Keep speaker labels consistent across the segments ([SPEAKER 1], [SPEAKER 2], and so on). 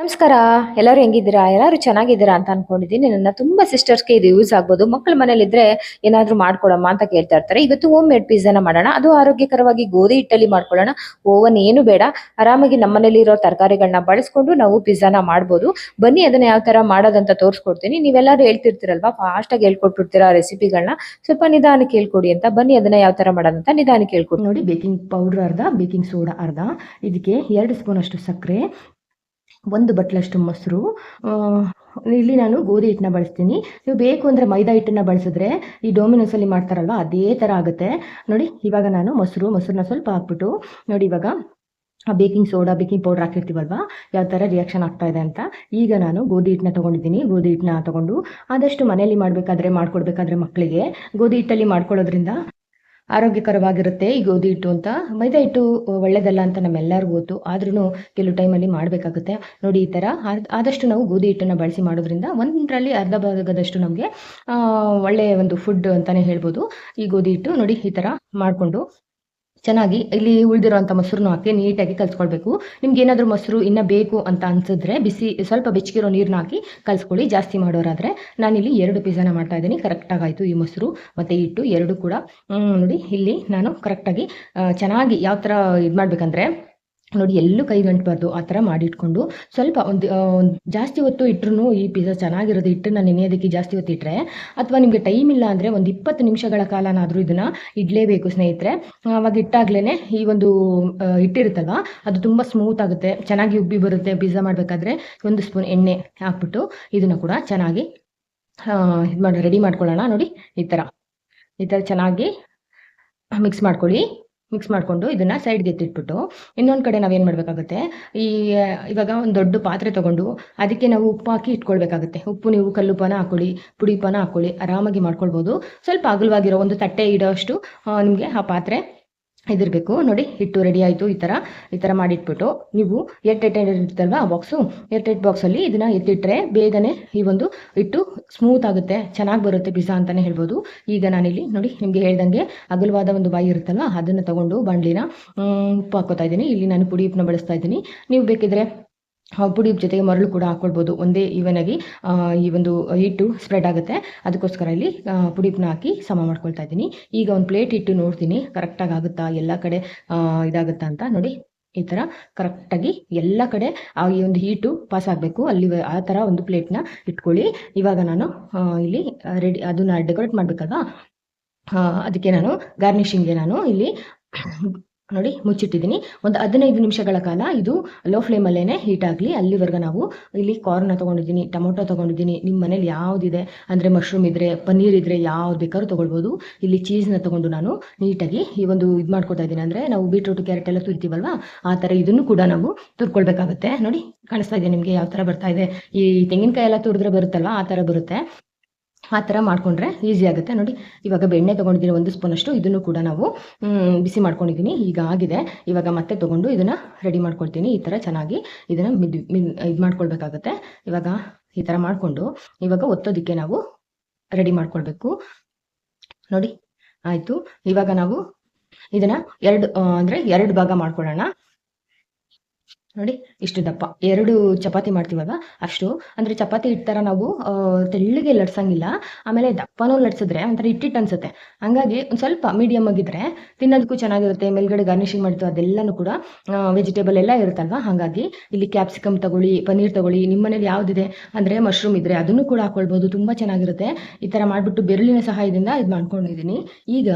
[SPEAKER 1] ನಮಸ್ಕಾರ. ಎಲ್ಲರೂ ಹೆಂಗಿದ್ದೀರಾ? ಎಲ್ಲರೂ ಚೆನ್ನಾಗಿದ್ದೀರಾ ಅಂತ ಅನ್ಕೊಂಡಿದ್ದೀನಿ. ನನ್ನ ತುಂಬಾ ಸಿಸ್ಟರ್ಸ್ಗೆ ಇದು ಯೂಸ್ ಆಗ್ಬೋದು. ಮಕ್ಕಳ ಮನೇಲಿದ್ರೆ ಏನಾದ್ರೂ ಮಾಡ್ಕೊಡಮ್ಮ ಅಂತ ಕೇಳ್ತಾ ಇರ್ತಾರೆ. ಇವತ್ತು ಹೋಮ್ ಮೇಡ್ ಪಿಜ್ಜಾನ ಮಾಡೋಣ. ಅದು ಆರೋಗ್ಯಕರವಾಗಿ ಗೋಧಿ ಹಿಟ್ಟಲ್ಲಿ ಮಾಡ್ಕೊಳ್ಳೋಣ. ಓವನ್ ಏನು ಬೇಡ. ಆರಾಮಾಗಿ ನಮ್ಮ ಮನೇಲಿ ಇರೋ ತರಕಾರಿಗಳನ್ನ ಬಳಸ್ಕೊಂಡು ನಾವು ಪಿಜ್ಜಾನ ಮಾಡ್ಬೋದು. ಬನ್ನಿ, ಅದನ್ನ ಯಾವ ತರ ಮಾಡೋದಂತ ತೋರಿಸ್ಕೊಡ್ತೀನಿ. ನೀವೆಲ್ಲರೂ ಹೇಳ್ತಿರ್ತೀರಲ್ವಾ? ಫಾಸ್ಟ್ ಆಗಿ ಹೇಳ್ಕೊಟ್ಬಿಡ್ತೀರಾ ರೆಸಿಪಿಗಳನ್ನ ಸ್ವಲ್ಪ ನಿಧಾನಕ್ಕೆ ಹೇಳ್ಕೊಡಿ ಅಂತ. ಬನ್ನಿ, ಅದನ್ನ ಯಾವ ತರ ಮಾಡೋದಂತ ನಿಧಾನಕ್ಕೆ ಹೇಳ್ಕೊಡಿ
[SPEAKER 2] ನೋಡಿ ಬೇಕಿಂಗ್ ಪೌಡರ್ ಅರ್ಧ ಬೇಕಿಂಗ್ ಸೋಡಾ ಅರ್ಧ. ಇದಕ್ಕೆ ಎರಡು ಸ್ಪೂನ್ ಅಷ್ಟು ಸಕ್ಕರೆ. ಒಂದು ಬಟ್ಲಷ್ಟು ಮೊಸರು. ಇಲ್ಲಿ ನಾನು ಗೋಧಿ ಹಿಟ್ಟನ್ನ ಬಳಸ್ತೀನಿ. ನೀವು ಬೇಕು ಅಂದರೆ ಮೈದಾ ಹಿಟ್ಟನ್ನ ಬಳಸಿದ್ರೆ ಈ ಡೋಮಿನೋಸಲ್ಲಿ ಮಾಡ್ತಾರಲ್ವ, ಅದೇ ಥರ ಆಗುತ್ತೆ. ನೋಡಿ, ಇವಾಗ ನಾನು ಮೊಸರು, ಮೊಸರನ್ನ ಸ್ವಲ್ಪ ಹಾಕ್ಬಿಟ್ಟು, ನೋಡಿ ಇವಾಗ ಬೇಕಿಂಗ್ ಸೋಡಾ, ಬೇಕಿಂಗ್ ಪೌಡರ್ ಹಾಕಿರ್ತೀವಲ್ವ, ಯಾವ ಥರ ರಿಯಾಕ್ಷನ್ ಆಗ್ತಾ ಇದೆ ಅಂತ. ಈಗ ನಾನು ಗೋಧಿ ಹಿಟ್ಟನ್ನ ತೊಗೊಂಡಿದ್ದೀನಿ. ಗೋಧಿ ಹಿಟ್ಟನ್ನ ತೊಗೊಂಡು ಆದಷ್ಟು ಮನೆಯಲ್ಲಿ ಮಾಡಬೇಕಾದ್ರೆ, ಮಾಡ್ಕೊಡ್ಬೇಕಾದ್ರೆ ಮಕ್ಕಳಿಗೆ ಗೋಧಿ ಹಿಟ್ಟಲ್ಲಿ ಮಾಡ್ಕೊಳ್ಳೋದ್ರಿಂದ ಆರೋಗ್ಯಕರವಾಗಿರುತ್ತೆ. ಈ ಗೋಧಿ ಹಿಟ್ಟು ಅಂತ. ಮೈದಾ ಹಿಟ್ಟು ಒಳ್ಳೇದಲ್ಲ ಅಂತ ನಮ್ಮೆಲ್ಲರಿಗೂ ಗೊತ್ತು. ಆದ್ರೂ ಕೆಲವು ಟೈಮಲ್ಲಿ ಮಾಡಬೇಕಾಗುತ್ತೆ. ನೋಡಿ ಈ ಥರ ಆದ್- ಆದಷ್ಟು ನಾವು ಗೋಧಿ ಹಿಟ್ಟನ್ನು ಬಳಸಿ ಮಾಡೋದ್ರಿಂದ ಒಂದರಲ್ಲಿ ಅರ್ಧ ಭಾಗದಷ್ಟು ನಮಗೆ ಒಳ್ಳೆಯ ಒಂದು ಫುಡ್ ಅಂತಲೇ ಹೇಳ್ಬೋದು. ಈ ಗೋಧಿ ಹಿಟ್ಟು ನೋಡಿ ಈ ಥರ ಮಾಡಿಕೊಂಡು ಚೆನ್ನಾಗಿ ಇಲ್ಲಿ ಉಳಿದಿರೋಂಥ ಮೊಸರನ್ನು ಹಾಕಿ ನೀಟಾಗಿ ಕಲ್ಸ್ಕೊಳ್ಬೇಕು. ನಿಮ್ಗೆ ಏನಾದರೂ ಮೊಸರು ಇನ್ನೂ ಬೇಕು ಅಂತ ಅನ್ಸಿದ್ರೆ ಬಿಸಿ, ಸ್ವಲ್ಪ ಬೆಚ್ಚಗಿರೋ ನೀರನ್ನ ಹಾಕಿ ಕಲ್ಸ್ಕೊಳ್ಳಿ. ಜಾಸ್ತಿ ಮಾಡೋರಾದರೆ ನಾನಿಲ್ಲಿ ಎರಡು ಪಿಜ್ಜಾನ ಮಾಡ್ತಾ ಇದ್ದೀನಿ. ಕರೆಕ್ಟಾಗಿ ಆಯಿತು ಈ ಮೊಸರು. ಮತ್ತು ಹಿಟ್ಟು ಎರಡು ಕೂಡ. ನೋಡಿ, ಇಲ್ಲಿ ನಾನು ಕರೆಕ್ಟಾಗಿ ಚೆನ್ನಾಗಿ ಯಾವ ಥರ ಇದು ಮಾಡಬೇಕಂದ್ರೆ ನೋಡಿ, ಎಲ್ಲೂ ಕೈಗಂಟಬಾರ್ದು ಆ ಥರ ಮಾಡಿಟ್ಕೊಂಡು ಸ್ವಲ್ಪ ಒಂದು ಜಾಸ್ತಿ ಹೊತ್ತು ಇಟ್ಟರು ಈ ಪಿಜ್ಜಾ ಚೆನ್ನಾಗಿರೋದು, ಹಿಟ್ಟನ್ನು ನೆನೆಯೋದಕ್ಕೆ ಜಾಸ್ತಿ ಹೊತ್ತು ಇಟ್ಟರೆ ಅಥವಾ ನಿಮಗೆ ಟೈಮ್ ಇಲ್ಲ ಅಂದರೆ ಒಂದು ಇಪ್ಪತ್ತು ನಿಮಿಷಗಳ ಕಾಲನಾದರೂ ಇದನ್ನು ಇಡಲೇಬೇಕು ಸ್ನೇಹಿತರೆ. ಆವಾಗ ಇಟ್ಟಾಗ್ಲೇ ಈ ಒಂದು ಹಿಟ್ಟಿರುತ್ತಲ್ವ, ಅದು ತುಂಬ ಸ್ಮೂತ್ ಆಗುತ್ತೆ, ಚೆನ್ನಾಗಿ ಉಬ್ಬಿ ಬರುತ್ತೆ, ಪಿಜ್ಜಾ ಮಾಡಬೇಕಾದ್ರೆ ಒಂದು ಸ್ಪೂನ್ ಎಣ್ಣೆ ಹಾಕ್ಬಿಟ್ಟು ಇದನ್ನು ಕೂಡ ಚೆನ್ನಾಗಿ ಇದು ಮಾಡಿ ರೆಡಿ ಮಾಡ್ಕೊಳ್ಳೋಣ, ನೋಡಿ, ಈ ಥರ. ಈ ಥರ ಚೆನ್ನಾಗಿ ಮಿಕ್ಸ್ ಮಾಡ್ಕೊಳ್ಳಿ. ಮಿಕ್ಸ್ ಮಾಡಿಕೊಂಡು ಇದನ್ನು ಸೈಡ್ಗೆ ಎತ್ತಿಟ್ಬಿಟ್ಟು ಇನ್ನೊಂದು ಕಡೆ ನಾವೇನು ಮಾಡಬೇಕಾಗುತ್ತೆ, ಈ ಇವಾಗ ಒಂದು ದೊಡ್ಡ ಪಾತ್ರೆ ತೊಗೊಂಡು ಅದಕ್ಕೆ ನಾವು ಉಪ್ಪು ಹಾಕಿ ಇಟ್ಕೊಳ್ಬೇಕಾಗುತ್ತೆ. ಉಪ್ಪು ನೀವು ಕಲ್ಲುಪ್ಪನ ಹಾಕೊಳ್ಳಿ ಪುಡಿ ಉಪ್ಪನ ಹಾಕೊಳ್ಳಿ, ಆರಾಮಾಗಿ ಮಾಡ್ಕೊಳ್ಬೋದು. ಸ್ವಲ್ಪ ಅಗಲವಾಗಿರೋ ಒಂದು ತಟ್ಟೆ ಇಡೋಷ್ಟು ನಿಮಗೆ ಆ ಪಾತ್ರೆ ಇದಿರಬೇಕು ನೋಡಿ, ಹಿಟ್ಟು ರೆಡಿ ಆಯಿತು ಈ ಥರ ಈ ಥರ ಮಾಡಿಟ್ಬಿಟ್ಟು ನೀವು ಏರ್ಟೈಟ್ ಇರುತ್ತಲ್ವ ಆ ಬಾಕ್ಸು ಏರ್ಟೈಟ್ ಬಾಕ್ಸಲ್ಲಿ ಇದನ್ನು ಎತ್ತಿಟ್ರೆ ಬೇಗನೆ ಈ ಒಂದು ಹಿಟ್ಟು ಸ್ಮೂತ್ ಆಗುತ್ತೆ. ಚೆನ್ನಾಗಿ ಬರುತ್ತೆ ಪಿಜ್ಜಾ ಅಂತಲೇ ಹೇಳ್ಬೋದು. ಈಗ ನಾನಿಲ್ಲಿ, ನೋಡಿ, ನಿಮಗೆ ಹೇಳ್ದಂಗೆ ಅಗಲವಾದ ಒಂದು ಬಾಯಿ ಇರುತ್ತಲ್ವ? ಅದನ್ನು ತಗೊಂಡು ಬಾಣಲಿನ ಉಪ್ಪು ಹಾಕೋತಾ ಇದ್ದೀನಿ. ಇಲ್ಲಿ ನಾನು ಪುಡಿ ಉಪ್ಪನ್ನ ಬಳಸ್ತಾ ಇದ್ದೀನಿ. ನೀವು ಬೇಕಿದ್ರೆ ಪುಡಿ ಜೊತೆಗೆ ಮರಳು ಕೂಡ ಹಾಕ್ಕೊಳ್ಬೋದು ಒಂದೇ ಈವನ್ ಆಗಿ ಆ, ಈ ಒಂದು ಹಿಟ್ಟು ಸ್ಪ್ರೆಡ್ ಆಗುತ್ತೆ. ಅದಕ್ಕೋಸ್ಕರ ಇಲ್ಲಿ ಪುಡಿಪ್ನ ಹಾಕಿ ಸಮ ಮಾಡ್ಕೊಳ್ತಾ ಇದ್ದೀನಿ. ಈಗ ಒಂದು ಪ್ಲೇಟ್ ಇಟ್ಟು ನೋಡ್ತೀನಿ. ಕರೆಕ್ಟಾಗಿ ಆಗುತ್ತಾ? ಎಲ್ಲ ಕಡೆ ಇದಾಗುತ್ತಾ ಅಂತ ನೋಡಿ. ಈ ಥರ ಕರೆಕ್ಟಾಗಿ ಎಲ್ಲ ಕಡೆ ಆ ಈ ಒಂದು ಹೀಟು ಪಾಸ್ ಆಗಬೇಕು. ಅಲ್ಲಿ ಆ ಥರ ಒಂದು ಪ್ಲೇಟ್ನ ಇಟ್ಕೊಳ್ಳಿ. ಇವಾಗ ನಾನು ಇಲ್ಲಿ ರೆಡಿ ಅದನ್ನ ಡೆಕೋರೇಟ್ ಮಾಡಬೇಕಲ್ವಾ? ಅದಕ್ಕೆ ನಾನು ಗಾರ್ನಿಷಿಂಗ್ಗೆ ನಾನು ಇಲ್ಲಿ ನೋಡಿ, ಮುಚ್ಚಿಟ್ಟಿದ್ದೀನಿ. ಒಂದು ಹದಿನೈದು ನಿಮಿಷಗಳ ಕಾಲ ಇದು ಲೋ ಫ್ಲೇಮಲ್ಲೇ ಹೀಟ್ ಆಗಲಿ, ಅಲ್ಲಿವರೆಗೆ ನಾವು ಇಲ್ಲಿ ಕಾರ್ನ ತೊಗೊಂಡಿದ್ದೀನಿ, ಟೊಮೊಟೊ ತೊಗೊಂಡಿದ್ದೀನಿ. ನಿಮ್ಮ ಮನೇಲಿ ಯಾವುದಿದೆ? ಅಂದರೆ ಮಶ್ರೂಮ್ ಇದ್ದರೆ ಪನ್ನೀರ್ ಇದ್ದರೆ ಯಾವ್ದು ಬೇಕಾದ್ರೂ ತೊಗೊಳ್ಬೋದು. ಇಲ್ಲಿ ಚೀಸ್ನ ತೊಗೊಂಡು ನಾನು ನೀಟಾಗಿ ಈ ಒಂದು ಇದು ಮಾಡ್ಕೊತಾ ಇದ್ದೀನಿ. ಅಂದರೆ ನಾವು ಬೀಟ್ರೂಟ್ ಕ್ಯಾರೆಟ್ ಎಲ್ಲ ತುರಿತೀವಲ್ವಾ? ಆ ಥರ ಇದನ್ನು ಕೂಡ ನಾವು ತುರ್ಕೊಳ್ಬೇಕಾಗುತ್ತೆ. ನೋಡಿ, ಕಾಣಿಸ್ತಾ ಇದೆ ನಿಮಗೆ ಯಾವ ಥರ ಬರ್ತಾ ಇದೆ. ಈ ತೆಂಗಿನಕಾಯಿ ಎಲ್ಲ ತುರಿದ್ರೆ ಬರುತ್ತಲ್ವಾ? ಆ ಥರ ಬರುತ್ತೆ. ಆ ಥರ ಮಾಡಿಕೊಂಡ್ರೆ ಈಸಿ ಆಗುತ್ತೆ. ನೋಡಿ, ಇವಾಗ ಬೆಣ್ಣೆ ತೊಗೊಂಡಿದ್ದೀನಿ ಒಂದು ಸ್ಪೂನಷ್ಟು. ಇದನ್ನು ಕೂಡ ನಾವು ಬಿಸಿ ಮಾಡ್ಕೊಂಡಿದ್ದೀನಿ. ಈಗ ಆಗಿದೆ. ಇವಾಗ ಮತ್ತೆ ತೊಗೊಂಡು ಇದನ್ನು ರೆಡಿ ಮಾಡ್ಕೊಳ್ತೀನಿ. ಈ ಥರ ಚೆನ್ನಾಗಿ ಇದನ್ನು ಮಿದ್ ಇದು ಮಾಡ್ಕೊಳ್ಬೇಕಾಗತ್ತೆ. ಇವಾಗ ಈ ಥರ ಮಾಡಿಕೊಂಡು ಇವಾಗ ಒತ್ತೋದಕ್ಕೆ ನಾವು ರೆಡಿ ಮಾಡ್ಕೊಳ್ಬೇಕು. ನೋಡಿ, ಆಯಿತು. ಇವಾಗ ನಾವು ಇದನ್ನು ಎರಡು ಅಂದರೆ ಎರಡು ಭಾಗ ಮಾಡ್ಕೊಳ್ಳೋಣ. ನೋಡಿ, ಇಷ್ಟು ದಪ್ಪ. ಎರಡು ಚಪಾತಿ ಮಾಡ್ತೀವಲ್ವ ಅಷ್ಟು. ಅಂದ್ರೆ ಚಪಾತಿ ಹಿಟ್ಟು ಥರ ನಾವು ತೆಳ್ಳಗೆ ಲಟ್ಸಂಗಿಲ್ಲ. ಆಮೇಲೆ ದಪ್ಪನೂ ಲಟ್ಸಿದ್ರೆ ಒಂಥರ ಹಿಟ್ಟಿಟ್ಟು ಅನ್ಸುತ್ತೆ. ಹಂಗಾಗಿ ಒಂದು ಸ್ವಲ್ಪ ಮೀಡಿಯಂ ಆಗಿದ್ರೆ ತಿನ್ನೋದಕ್ಕೂ ಚೆನ್ನಾಗಿರುತ್ತೆ. ಮೇಲ್ಗಡೆ ಗಾರ್ನಿಷಿಂಗ್ ಮಾಡ್ತೀವಿ ಅದೆಲ್ಲನೂ ಕೂಡ ವೆಜಿಟೇಬಲ್ ಎಲ್ಲ ಇರುತ್ತಲ್ವಾ? ಹಾಗಾಗಿ ಇಲ್ಲಿ ಕ್ಯಾಪ್ಸಿಕಮ್ ತಗೊಳ್ಳಿ, ಪನ್ನೀರ್ ತಗೊಳ್ಳಿ ನಿಮ್ಮ ಮನೇಲಿ ಯಾವ್ದಿದೆ? ಅಂದ್ರೆ ಮಶ್ರೂಮ್ ಇದ್ರೆ ಅದನ್ನು ಕೂಡ ಹಾಕ್ಕೊಳ್ಬೋದು ತುಂಬಾ ಚೆನ್ನಾಗಿರುತ್ತೆ. ಈ ತರ ಮಾಡಿಬಿಟ್ಟು ಬೆರಳಿನ ಸಹಾಯದಿಂದ ಇದು ಮಾಡ್ಕೊಂಡಿದ್ದೀನಿ. ಈಗ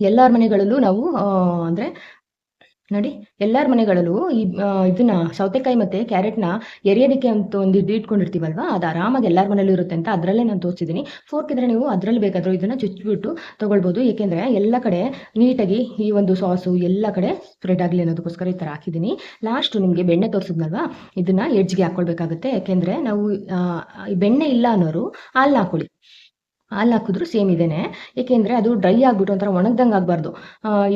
[SPEAKER 2] ಎಲ್ಲರ ಮನೆಗಳಲ್ಲೂ ನಾವು ಅಂದರೆ ನೋಡಿ, ಎಲ್ಲರ ಮನೆಗಳಲ್ಲೂ ಈ ಇದನ್ನ ಸೌತೆಕಾಯಿ ಮತ್ತೆ ಕ್ಯಾರೆಟ್ನ ಎರಿಯೋದಕ್ಕೆ ಅಂತ ಒಂದು ಇದು ಇಟ್ಕೊಂಡಿರ್ತೀವಲ್ವಾ, ಅದು ಆರಾಮಾಗಿ ಎಲ್ಲರ ಮನೇಲೂ ಇರುತ್ತೆ ಅಂತ ಅದರಲ್ಲೇ ನಾನು ತೋರಿಸಿದ್ದೀನಿ ಫೋರ್ಕ್ ಇದ್ರೆ ನೀವು ಅದರಲ್ಲಿ ಬೇಕಾದರೂ ಇದನ್ನ ಚುಚ್ಚಿಬಿಟ್ಟು ತೊಗೊಳ್ಬೋದು. ಏಕೆಂದರೆ ಎಲ್ಲ ಕಡೆ ನೀಟಾಗಿ ಈ ಒಂದು ಸಾಸು ಎಲ್ಲ ಕಡೆ ಸ್ಪ್ರೆಡ್ ಆಗಲಿ ಅನ್ನೋದಕ್ಕೋಸ್ಕರ ಈ ಥರ ಹಾಕಿದ್ದೀನಿ ಲಾಸ್ಟ್ ನಿಮಗೆ ಬೆಣ್ಣೆ ತೋರಿಸಿದ್ನಲ್ವಾ, ಇದನ್ನು ಎಡ್ಜ್ಗೆ ಹಾಕ್ಕೊಳ್ಬೇಕಾಗುತ್ತೆ ಯಾಕೆಂದ್ರೆ ನಾವು ಬೆಣ್ಣೆ ಇಲ್ಲ ಅನ್ನೋರು ಹಾಲು ಹಾಕೊಳ್ಳಿ. ಹಾಲು ಹಾಕಿದ್ರು ಸೇಮ್ ಇದೇನೆ. ಏಕೆಂದರೆ ಅದು ಡ್ರೈ ಆಗಿಬಿಟ್ಟು ಒಂಥರ ಒಣಗ್ದಂಗೆ ಆಗಬಾರ್ದು.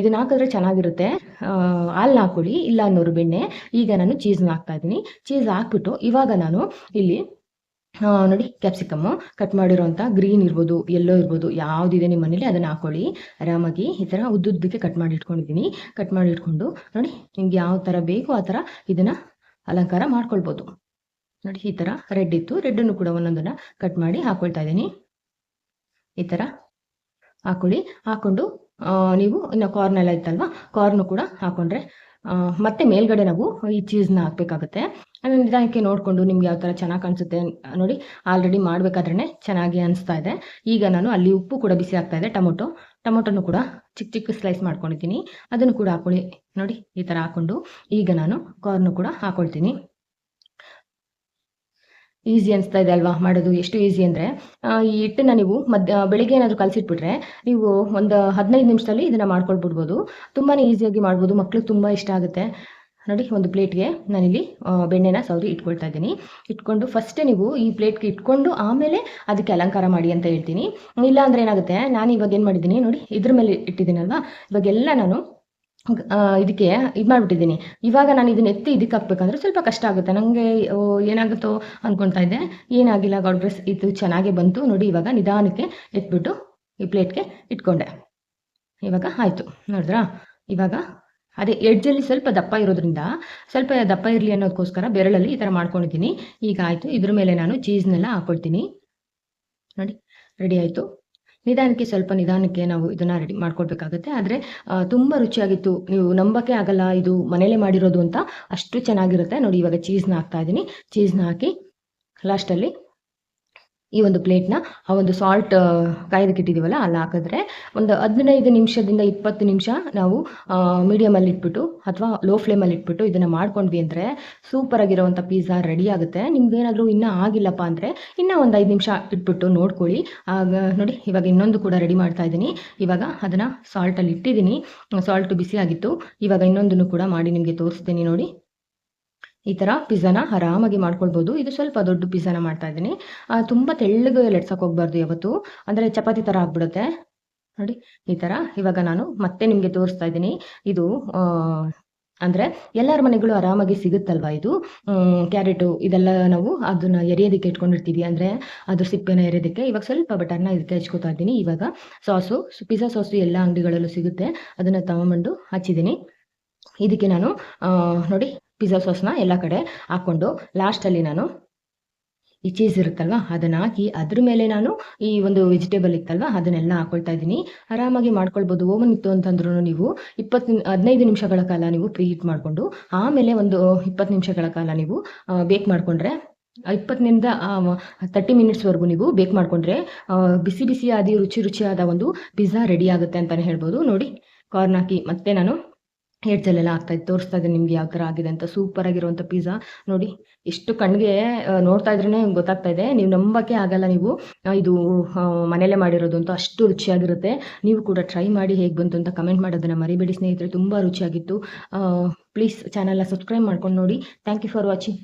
[SPEAKER 2] ಇದನ್ನ ಹಾಕಿದ್ರೆ ಚೆನ್ನಾಗಿರುತ್ತೆ. ಹಾಲು ಹಾಕೊಳ್ಳಿ ಇಲ್ಲ ಅನ್ನೋರು ಬೆಣ್ಣೆ. ಈಗ ನಾನು ಚೀಸ್ನ ಹಾಕ್ತಾ ಇದ್ದೀನಿ. ಚೀಸ್ ಹಾಕ್ಬಿಟ್ಟು ಇವಾಗ ನಾನು ಇಲ್ಲಿ ನೋಡಿ ಕ್ಯಾಪ್ಸಿಕಮ್ಮು ಕಟ್ ಮಾಡಿರೋಂಥ ಗ್ರೀನ್ ಇರ್ಬೋದು ಎಲ್ಲೋ ಇರ್ಬೋದು, ಯಾವುದಿದೆ ನಿಮ್ಮ ಮನೇಲಿ ಅದನ್ನು ಹಾಕೊಳ್ಳಿ. ಆರಾಮಾಗಿ ಈ ಥರ ಉದ್ದುದ್ದಕ್ಕೆ ಕಟ್ ಮಾಡಿ ಇಟ್ಕೊಂಡಿದೀನಿ ಕಟ್ ಮಾಡಿ ಇಟ್ಕೊಂಡು, ನೋಡಿ, ನಿಮ್ಗೆ ಯಾವ ಥರ ಬೇಕೋ ಆ ಥರ ಇದನ್ನು ಅಲಂಕಾರ ಮಾಡ್ಕೊಳ್ಬೋದು. ನೋಡಿ, ಈ ಥರ ರೆಡ್ ಇತ್ತು. ರೆಡ್ಡನ್ನು ಕೂಡ ಒಂದೊಂದನ್ನು ಕಟ್ ಮಾಡಿ ಹಾಕ್ಕೊಳ್ತಾ ಇದ್ದೀನಿ. ಈ ತರ ಹಾಕೊಳ್ಳಿ. ಹಾಕೊಂಡು ನೀವು ಇನ್ನು ಕಾರ್ನ್ ಎಲ್ಲ ಇತ್ತಲ್ವಾ? ಕಾರ್ನು ಕೂಡ ಹಾಕೊಂಡ್ರೆ ಮತ್ತೆ ಮೇಲ್ಗಡೆ ನಾವು ಈ ಚೀಸ್ನ ಹಾಕಬೇಕಾಗುತ್ತೆ. ನಿಧಾನಕ್ಕೆ ನೋಡ್ಕೊಂಡು ನಿಮ್ಗೆ ಯಾವ ತರ ಚೆನ್ನಾಗಿ ಕಾಣಿಸುತ್ತೆ ನೋಡಿ ಆಲ್ರೆಡಿ ಮಾಡಬೇಕಾದ್ರೆ ಚೆನ್ನಾಗಿ ಅನಿಸ್ತಾ ಇದೆ. ಈಗ ನಾನು ಅಲ್ಲಿ ಉಪ್ಪು ಕೂಡ ಬಿಸಿ ಆಗ್ತಾ ಇದೆ, ಟೊಮೊಟೊ. ಟೊಮೊಟೊನು ಕೂಡ ಚಿಕ್ಕ ಚಿಕ್ಕ ಸ್ಲೈಸ್ ಮಾಡ್ಕೊಂಡಿದ್ದೀನಿ. ಅದನ್ನು ಕೂಡ ಹಾಕೊಳ್ಳಿ. ನೋಡಿ, ಈ ತರ ಹಾಕೊಂಡು ಈಗ ನಾನು ಕಾರ್ನು ಕೂಡ ಹಾಕೊಳ್ತೀನಿ. ಈಸಿ ಅನಿಸ್ತಾ ಇದೆ ಅಲ್ವಾ ಮಾಡೋದು? ಎಷ್ಟು ಈಸಿ ಅಂದರೆ ಈ ಹಿಟ್ಟನ್ನ ನೀವು ಮಧ್ಯ ಬೆಳಿಗ್ಗೆ ಏನಾದರೂ ಕಲಸಿಟ್ಬಿಟ್ರೆ, ನೀವು ಒಂದು ಹದಿನೈದು ನಿಮಿಷದಲ್ಲಿ ಇದನ್ನು ಮಾಡ್ಕೊಳ್ಬಿಡ್ಬೋದು. ತುಂಬಾ ಈಸಿಯಾಗಿ ಮಾಡ್ಬೋದು. ಮಕ್ಳಿಗೆ ತುಂಬ ಇಷ್ಟ ಆಗುತ್ತೆ. ನೋಡಿ, ಒಂದು ಪ್ಲೇಟ್ಗೆ ನಾನಿಲ್ಲಿ ಬೆಣ್ಣೆನ ಸೌರಿ ಇಟ್ಕೊಳ್ತಾ ಇದ್ದೀನಿ. ಇಟ್ಕೊಂಡು ಫಸ್ಟೇ ನೀವು ಈ ಪ್ಲೇಟ್ಗೆ ಇಟ್ಕೊಂಡು ಆಮೇಲೆ ಅದಕ್ಕೆ ಅಲಂಕಾರ ಮಾಡಿ ಅಂತ ಹೇಳ್ತೀನಿ. ಇಲ್ಲ ಅಂದರೆ ಏನಾಗುತ್ತೆ, ನಾನು ಇವಾಗ ಏನು ಮಾಡಿದ್ದೀನಿ, ನೋಡಿ, ಇದ್ರ ಮೇಲೆ ಇಟ್ಟಿದ್ದೀನಲ್ವಾ? ಇವಾಗೆಲ್ಲ ನಾನು ಇದಕ್ಕೆ ಇದು ಮಾಡ್ಬಿಟ್ಟಿದ್ದೀನಿ. ಇವಾಗ ನಾನು ಇದನ್ನ ಎತ್ತಿ ಇದಕ್ಕೆ ಹಾಕ್ಬೇಕಂದ್ರೆ ಸ್ವಲ್ಪ ಕಷ್ಟ ಆಗುತ್ತೆ. ನನಗೆ ಏನಾಗುತ್ತೋ ಅಂದ್ಕೊಳ್ತಾ ಇದ್ದೆ. ಏನಾಗಿಲ್ಲ ಗಾಡ್ ಬ್ಲೆಸ್ ಇದು ಚೆನ್ನಾಗೇ ಬಂತು. ನೋಡಿ, ಇವಾಗ ನಿಧಾನಕ್ಕೆ ಎತ್ಬಿಟ್ಟು ಈ ಪ್ಲೇಟ್ಗೆ ಇಟ್ಕೊಂಡೆ. ಇವಾಗ ಆಯಿತು. ನೋಡಿದ್ರಾ? ಇವಾಗ ಅದೇ ಎಡ್ಜಲ್ಲಿ ಸ್ವಲ್ಪ ದಪ್ಪ ಇರೋದ್ರಿಂದ, ಸ್ವಲ್ಪ ದಪ್ಪ ಇರಲಿ ಅನ್ನೋದಕ್ಕೋಸ್ಕರ ಬೆರಳಲ್ಲಿ ಈ ಥರ ಮಾಡ್ಕೊಂಡಿದ್ದೀನಿ. ಈಗ ಆಯಿತು. ಇದ್ರ ಮೇಲೆ ನಾನು ಚೀಸ್ನೆಲ್ಲ ಹಾಕ್ಕೊಳ್ತೀನಿ ನೋಡಿ ರೆಡಿ ಆಯಿತು. ನಿಧಾನಕ್ಕೆ ಸ್ವಲ್ಪ ನಿಧಾನಕ್ಕೆ ನಾವು ಇದನ್ನ ರೆಡಿ ಮಾಡ್ಕೊಳ್ಬೇಕಾಗುತ್ತೆ ಆದ್ರೆ ತುಂಬಾ ರುಚಿಯಾಗಿತ್ತು. ನೀವು ನಂಬಕ್ಕೆ ಆಗಲ್ಲ, ಇದು ಮನೇಲೆ ಮಾಡಿರೋದು ಅಂತ ಅಷ್ಟು ಚೆನ್ನಾಗಿರುತ್ತೆ. ನೋಡಿ, ಇವಾಗ ಚೀಸ್ನ ಹಾಕ್ತಾ ಇದ್ದೀನಿ. ಚೀಸ್ನ ಹಾಕಿ ಲಾಸ್ಟಲ್ಲಿ ಈ ಒಂದು ಪ್ಲೇಟ್ನ ಆ ಒಂದು ಸಾಲ್ಟ್ ಕಾಯ್ದಕ್ಕೆ ಇಟ್ಟಿದ್ದೀವಲ್ಲ, ಅಲ್ಲಿ ಹಾಕಿದ್ರೆ ಒಂದು ಹದಿನೈದು ನಿಮಿಷದಿಂದ ಇಪ್ಪತ್ತು ನಿಮಿಷ ನಾವು ಮೀಡಿಯಮಲ್ಲಿ ಇಟ್ಬಿಟ್ಟು ಅಥವಾ ಲೋ ಫ್ಲೇಮಲ್ಲಿ ಇಟ್ಬಿಟ್ಟು ಇದನ್ನು ಮಾಡ್ಕೊಂಡ್ವಿ ಅಂದರೆ ಸೂಪರಾಗಿರೋವಂಥ ಪಿಜ್ಜಾ ರೆಡಿ ಆಗುತ್ತೆ. ನಿಮ್ಗೇನಾದರೂ ಇನ್ನೂ ಆಗಿಲ್ಲಪ್ಪ ಅಂದರೆ ಇನ್ನೂ ಒಂದು ಐದು ನಿಮಿಷ ಇಟ್ಬಿಟ್ಟು ನೋಡ್ಕೊಳ್ಳಿ. ಆಗ ನೋಡಿ, ಇವಾಗ ಇನ್ನೊಂದು ಕೂಡ ರೆಡಿ ಮಾಡ್ತಾ ಇದ್ದೀನಿ. ಇವಾಗ ಅದನ್ನು ಸಾಲ್ಟಲ್ಲಿ ಇಟ್ಟಿದ್ದೀನಿ. ಸಾಲ್ಟು ಬಿಸಿ ಆಗಿತ್ತು. ಇವಾಗ ಇನ್ನೊಂದನ್ನು ಕೂಡ ಮಾಡಿ ನಿಮಗೆ ತೋರಿಸ್ತೀನಿ ನೋಡಿ. ಈ ತರ ಪಿಜ್ಜಾನ ಆರಾಮಾಗಿ ಮಾಡ್ಕೊಳ್ಬೋದು. ಇದು ಸ್ವಲ್ಪ ದೊಡ್ಡ ಪಿಜ್ಜಾನ ಮಾಡ್ತಾ ಇದ್ದೀನಿ. ತುಂಬಾ ತೆಳ್ಳಗೆ ಲಟ್ಸಕ್ಕೆ ಹೋಗ್ಬಾರ್ದು ಯಾವತ್ತು. ಅಂದ್ರೆ ಚಪಾತಿ ತರ ಆಗ್ಬಿಡುತ್ತೆ. ನೋಡಿ, ಈ ತರ. ಇವಾಗ ನಾನು ಮತ್ತೆ ನಿಮಗೆ ತೋರಿಸ್ತಾ ಇದ್ದೀನಿ. ಇದು ಅಂದ್ರೆ ಅಂದರೆ ಎಲ್ಲರ ಮನೆಗಳು ಆರಾಮಾಗಿ ಸಿಗುತ್ತಲ್ವಾ ಇದು? ಕ್ಯಾರೆಟು ಇದೆಲ್ಲ ನಾವು ಅದನ್ನ ಎರಿಯೋದಕ್ಕೆ ಇಟ್ಕೊಂಡಿರ್ತೀವಿ. ಅಂದ್ರೆ ಅದು ಸಿಪ್ಪೆನ ಎರಿಯೋದಕ್ಕೆ. ಇವಾಗ ಸ್ವಲ್ಪ ಬಟರ್ನ ಇದಕ್ಕೆ ಹಚ್ಕೋತಾ ಇದ್ದೀನಿ. ಇವಾಗ ಸಾಸು ಪಿಜ್ಜಾ ಸಾಸು ಎಲ್ಲ ಅಂಗಡಿಗಳಲ್ಲೂ ಸಿಗುತ್ತೆ. ಅದನ್ನ ತಗೊಂಬಂದು ಹಚ್ಚಿದ್ದೀನಿ. ಇದಕ್ಕೆ ನಾನು ನೋಡಿ ಪಿಜ್ಜಾ ಸಾಸ್ನ ಎಲ್ಲ ಕಡೆ ಹಾಕ್ಕೊಂಡು ಲಾಸ್ಟಲ್ಲಿ ನಾನು ಈ ಚೀಸ್ ಇರುತ್ತಲ್ವ, ಅದನ್ನು ಹಾಕಿ ಅದ್ರ ಮೇಲೆ ನಾನು ಈ ಒಂದು ವೆಜಿಟೇಬಲ್ ಇತ್ತಲ್ವ, ಅದನ್ನೆಲ್ಲ ಹಾಕೊಳ್ತಾ ಇದ್ದೀನಿ. ಆರಾಮಾಗಿ ಮಾಡ್ಕೊಳ್ಬೋದು. ಓವನ್ ಇತ್ತು ಅಂತಂದ್ರೂ ನೀವು ಇಪ್ಪತ್ತು ಹದಿನೈದು ನಿಮಿಷಗಳ ಕಾಲ ನೀವು ಪ್ರೀ ಹೀಟ್ ಮಾಡಿಕೊಂಡು, ಆಮೇಲೆ ಒಂದು ಇಪ್ಪತ್ತು ನಿಮಿಷಗಳ ಕಾಲ ನೀವು ಬೇಕ್ ಮಾಡಿಕೊಂಡ್ರೆ ಇಪ್ಪತ್ತಿನಿಂದ ತರ್ಟಿ ಮಿನಿಟ್ಸ್ವರೆಗೂ ನೀವು ಬೇಕ್ ಮಾಡಿಕೊಂಡ್ರೆ ಬಿಸಿ ಬಿಸಿಯಾದ ರುಚಿ ರುಚಿಯಾದ ಒಂದು ಪಿಜ್ಜಾ ರೆಡಿ ಆಗುತ್ತೆ ಅಂತಲೇ ಹೇಳ್ಬೋದು. ನೋಡಿ ಕಾರ್ನ್ ಹಾಕಿ ಮತ್ತೆ ನಾನು ಹೇಡ್ಸಲ್ಲೆಲ್ಲ ಆಗ್ತಾ ಇತ್ತು ತೋರಿಸ್ತಾ ಇದ್ದೀನಿ, ನಿಮ್ಗೆ ಯಾವ ಥರ ಆಗಿದೆ ಅಂತ ಸೂಪರ್ ಆಗಿರುವಂಥ ಪಿಜ್ಜಾ ನೋಡಿ ಎಷ್ಟು ಕಣ್ಣಿಗೆ ನೋಡ್ತಾ ಇದ್ರೇ ಗೊತ್ತಾಗ್ತಾ ಇದೆ. ನೀವು ನಂಬಕ್ಕೆ ಆಗಲ್ಲ ನೀವು. ಇದು ಮನೇಲೆ ಮಾಡಿರೋದು ಅಂತ ಅಷ್ಟು ರುಚಿಯಾಗಿರುತ್ತೆ. ನೀವು ಕೂಡ ಟ್ರೈ ಮಾಡಿ ಹೇಗೆ ಬಂತು ಅಂತ ಕಮೆಂಟ್ ಮಾಡೋದನ್ನು ಮರಿಬೇಡಿ, ಸ್ನೇಹಿತರೆ. ತುಂಬ ರುಚಿಯಾಗಿತ್ತು. ಪ್ಲೀಸ್ ಚಾನಲ್ನ ಸಬ್ಸ್ಕ್ರೈಬ್ ಮಾಡ್ಕೊಂಡು ನೋಡಿ. Thank you for watching